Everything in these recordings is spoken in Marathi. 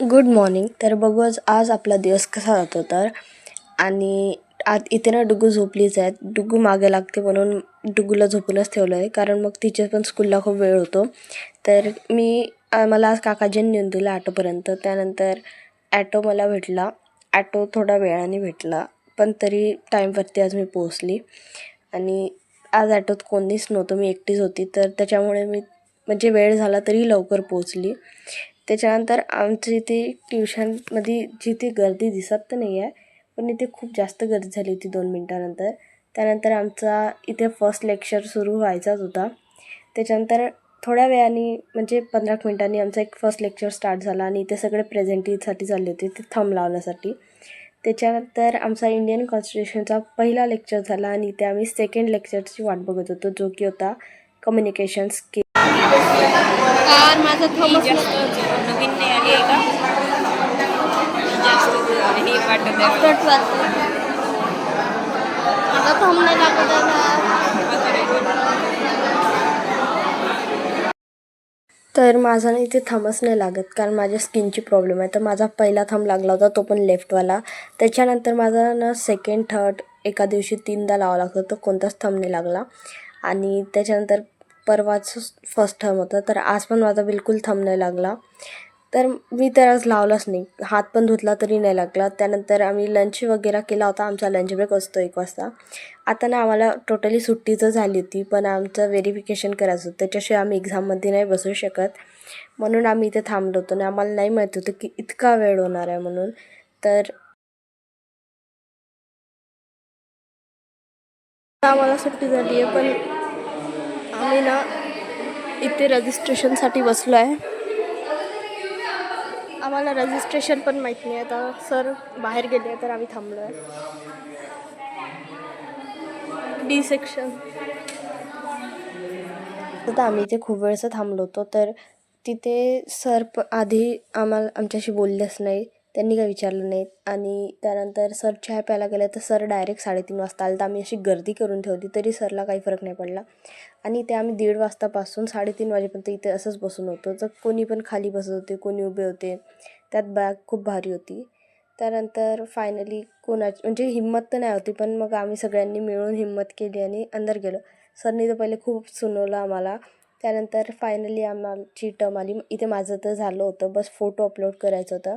गुड मॉर्निंग तर बघू आज आज आपला दिवस कसा जातो तर. आणि आत इथे ना डुगू झोपलीच आहेत. डुगू मागे लागते म्हणून डुगूला झोपूनच ठेवलं आहे कारण मग तिच्या पण स्कूलला खूप वेळ होतो. तर मी मला आज काकाजींनी नेऊन दिलं ॲटोपर्यंत त्यानंतर ॲटो मला भेटला. ॲटो थोडा वेळाने भेटला. पण तरी टाईमवरती आज मी पोहोचली. आणि आज ॲटोत कोणीच नव्हतं. मी एकटीच होती. तर त्याच्यामुळे मी म्हणजे वेळ झाला तरी लवकर पोहोचली. त्याच्यानंतर आमच्या इथे ट्युशनमध्ये जिथे गर्दी दिसत तर नाही आहे पण इथे खूप जास्त गर्दी झाली होती दोन मिनटानंतर. त्यानंतर आमचा इथे फर्स्ट लेक्चर सुरू व्हायचाच होता. त्याच्यानंतर थोड्या वेळाने म्हणजे पंधरा मिनटांनी आमचा एक फर्स्ट लेक्चर स्टार्ट झाला आणि इथे सगळे प्रेझेंटीसाठी चालले होते ते थंब लावण्यासाठी. त्याच्यानंतर आमचा इंडियन कॉन्स्टिट्यूशनचा पहिला लेक्चर झाला आणि इथे आम्ही सेकंड लेक्चरची वाट बघत होतो जो की होता कम्युनिकेशन स्किल कार माझा थोमस जास्त नवीन नाही आली आहे का? जास्त हे वाटत आहे आता थांबणे लागत तर माझा ना इथे थंबच नाही लागत कारण माझ्या स्किनची प्रॉब्लेम आहे. तर माझा पहिला थंब लागला होता तो पण लेफ्टवाला. त्याच्यानंतर माझा ना सेकंड थर्ड एका दिवशी तीनदा लावा लागतो तो कोणताच थंब नाही लागला. आणि त्याच्यानंतर परवाच फर्स्ट थंब होता तर आज पण माझा बिलकुल थंब नाही लागला. तर मी तर आज लावलाच नाही. हात पण धुतला तरी नाही लागला. त्यानंतर आम्ही लंच वगैरे केला होता. आमचा लंच ब्रेक असतो एक वाजता. आता ना आम्हाला टोटली सुट्टी तर झाली होती पण आमचं व्हेरिफिकेशन करायचं होतं. त्याच्याशिवाय आम्ही एक्झाममध्ये नाही बसू शकत. म्हणून आम्ही इथे थांबलो होतो. आणि आम्हाला नाही माहीत होतं की इतका वेळ होणार आहे म्हणून. तर आम्हाला सुट्टी झाली आहे पण आम्ही ना इथे रजिस्ट्रेशनसाठी बसलो आहे. आम्हाला रजिस्ट्रेशन पण माहीत नाही आता. सर बाहेर गेले तर आम्ही थांबलो आहे. डी सेक्शन आता आम्ही इथे खूप वेळचं थांबलो होतो तर तिथे सर प आधी आम्हाला आमच्याशी बोललेच नाही. त्यांनी काही विचारलं नाही आणि त्यानंतर सर चहा प्यायला गेले तर सर डायरेक्ट साडेतीन वाजता आले. तर आम्ही अशी गर्दी करून ठेवली. तरी सरला काही फरक नाही पडला. आणि ते आम्ही दीड वाजतापासून साडेतीन वाजेपर्यंत इथे असंच बसून होतो. तर कोणी पण खाली बसत होते कोणी उभे होते त्यात बॅग खूप भारी होती. त्यानंतर फायनली कोणाची म्हणजे हिंमत तर नाही होती पण मग आम्ही सगळ्यांनी मिळून हिंमत केली आणि अंदर गेलो. सरनी तर पहिले खूप सुनवलं आम्हाला. त्यानंतर फायनली आम्हाची टर्म आली. इथे माझं तर झालं होतं. बस फोटो अपलोड करायचं होतं.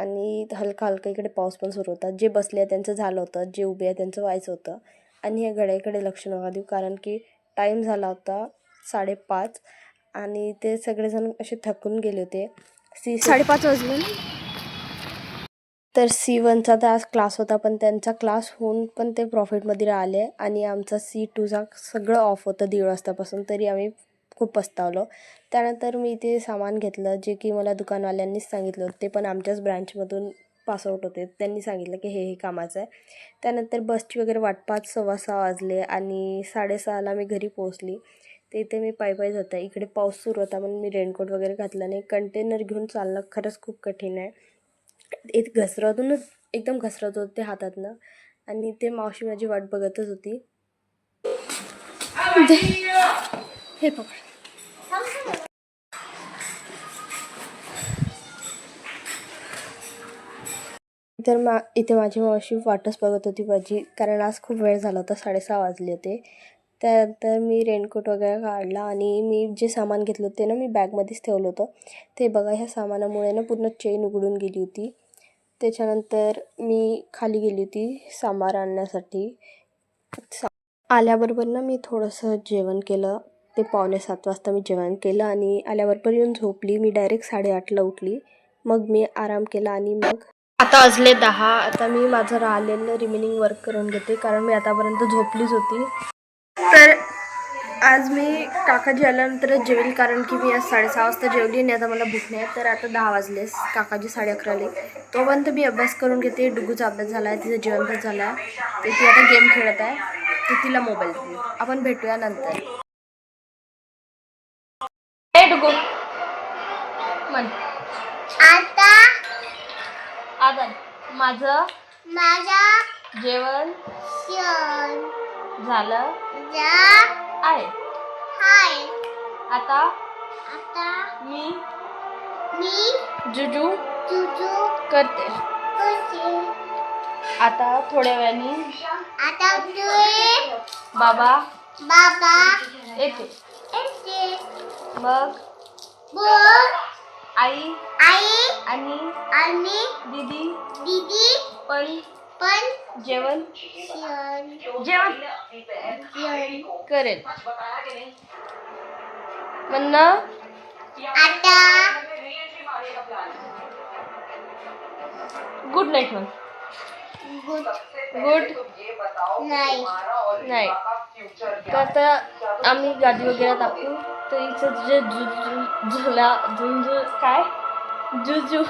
आणि हलका हलका इकडे पाऊस पण सुरू होता. जे बसले आहे त्यांचं झालं होतं जे उभे आहे त्यांचं व्हायचं होतं. आणि या घड्याकडे लक्ष नका देऊ कारण की टाईम झाला होता साडेपाच आणि ते सगळेजण असे थकून गेले होते. सी साडेपाच वाजले तर सी वनचा तर आज क्लास होता पण त्यांचा क्लास होऊन पण ते प्रॉफिटमध्ये राहिले आणि आमचा सी टूचा सगळं ऑफ होतं दीड वाजतापासून. तरी आम्ही खूप पस्तावलो. त्यानंतर मी ते सामान घेतलं जे की मला दुकानवाल्यांनीच सांगितलं होतं. ते पण आमच्याच ब्रँचमधून पासआउट होते. त्यांनी सांगितलं की हे हे कामाचं आहे. त्यानंतर बसची वगैरे वाट पाच सव्वा सहा वाजले आणि साडेसहाला मी घरी पोहोचली. ते इथे मी पायी पायी जाते इकडे पाऊस सुरू होता म्हणून मी रेनकोट वगैरे घातला नाही. कंटेनर घेऊन चालणं खरंच खूप कठीण आहे. एक घसरतूनच एकदम घसरत होते हातातनं. आणि ते मावशी माझी वाट बघतच होती. हे पकड. तर मा इथे माझी मावशी वाटच बघत होती माझी कारण आज खूप वेळ झाला होता साडेसहा वाजले होते. त्यानंतर मी रेनकोट वगैरे काढला आणि मी जे सामान घेतलं होते ना मी बॅगमध्येच ठेवलं होतं. ते बघा ह्या सामानामुळे ना पूर्ण चेन उघडून गेली होती. त्याच्यानंतर मी खाली गेली होती सांबार आणण्यासाठी. सा आल्याबरोबर ना मी थोडंसं जेवण केलं. ते पावणे सात वाजता मी जेवण केलं आणि आल्याबरोबर येऊन झोपली. मी डायरेक्ट साडेआठला उठली. मग मी आराम केला आणि मग आता वाजले दहा. आता मी माझं राहिलेलं रिमेनिंग वर्क करून घेते कारण मी आतापर्यंत झोपलीच होती. तर आज मी काकाजी आल्यानंतरच जेवेल कारण की मी आज साडेसहा वाजता जेवली आणि आता मला भूक नाही. तर आता दहा वाजले. काकाजी साडे अकराले तोपर्यंत मी अभ्यास करून घेते. डुगूचा अभ्यास झाला आहे तिचं जेवण पण झालं आहे ती आता गेम खेळत आहे. तर तिला मोबाईल आपण भेटूया नंतर. ए डुगू म्हण. आता आता माझं माझा जेवण क्षण झालं. जा. आहे. हाय. आता आता मी मी जुजू जुजू करते. करते. आता थोड्या वेळाने आता बाबा बाबा येते मग? बोल आई? आई? आणि? आणि? दीदी? दीदी? पण? पण? जेवण? जेवण. जेवण? जेवण. करेल. म्हणणं? आता? गुड नाईट मग गुड गुड नाही नाही तर आता आम्ही गादी वगैरे टाकू तर इथं जे जुजू झुला झुंजू काय? जुजू.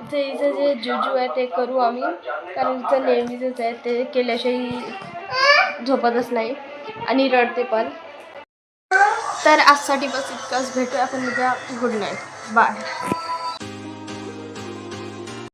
इथे इथं जे जुजू आहे ते करू आम्ही. कारण इथं नेहमीच आहे. ते केल्याशिवाय झोपतच नाही. आणि रडते पण. तर आजसाठी बस इतकंच. भेटूया आपण उद्या. Good night bye